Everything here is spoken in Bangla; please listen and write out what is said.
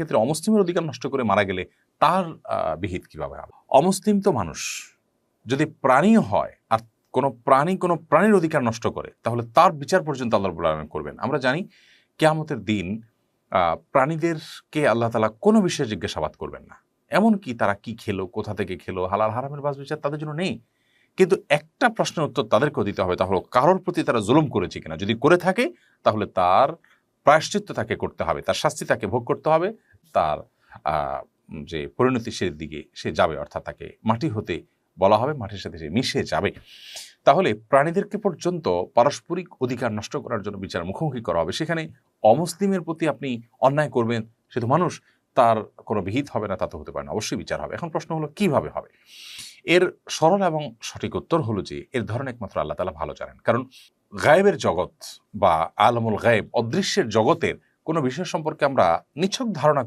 ক্ষেত্রে অমুসলিমের অধিকার নষ্ট করে মারা গেলে তার বিহিত কীভাবে হবে? অমুসলিম তো মানুষ। যদি প্রাণীও হয় আর কোনো প্রাণী কোনো প্রাণীর অধিকার নষ্ট করে, তাহলে তার বিচার পর্যন্ত আল্লাহ রাব্বুল আলামিন করবেন। আমরা জানি কেয়ামতের দিন প্রাণীদেরকে আল্লাহ তালা কোনো বিষয়ে জিজ্ঞাসাবাদ করবেন না। এমনকি তারা কি খেলো, কোথা থেকে খেলো, হালাল, হারামের বাস বিচার তাদের জন্য নেই। কিন্তু একটা প্রশ্নের উত্তর তাদেরকেও দিতে হবে তাহলে কারোর প্রতি তারা জুলুম করেছে কিনা? যদি করে থাকে, তাহলে তার প্রায়শ্চিত্ত তাকে করতে হবে, তার শাস্তি তাকে ভোগ করতে হবে। তার যে পরিণতি সে দিকে সে যাবে, অর্থাৎ তাকে মাটি হতে বলা হবে, মাটির সাথে সে মিশে যাবে। তাহলে প্রাণীদেরকে পর্যন্ত পারস্পরিক অধিকার নষ্ট করার জন্য বিচার মুখোমুখি করা হবে। সেখানে অমুসলিমের প্রতি আপনি অন্যায় করবেন, সে তো মানুষ, তার কোনো বিহিত হবে না, তা তো হতে পারে না। অবশ্যই বিচার হবে। এখন প্রশ্ন হলো, কীভাবে হবে? এর সরল এবং সঠিক উত্তর হলো যে, এর ধরন একমাত্র আল্লাহ তালা ভালো জানেন। কারণ গায়েবের জগৎ বা আলমুল গায়েব, অদৃশ্যের জগতের কোনো বিষয় সম্পর্কে আমরা নিছক ধারণা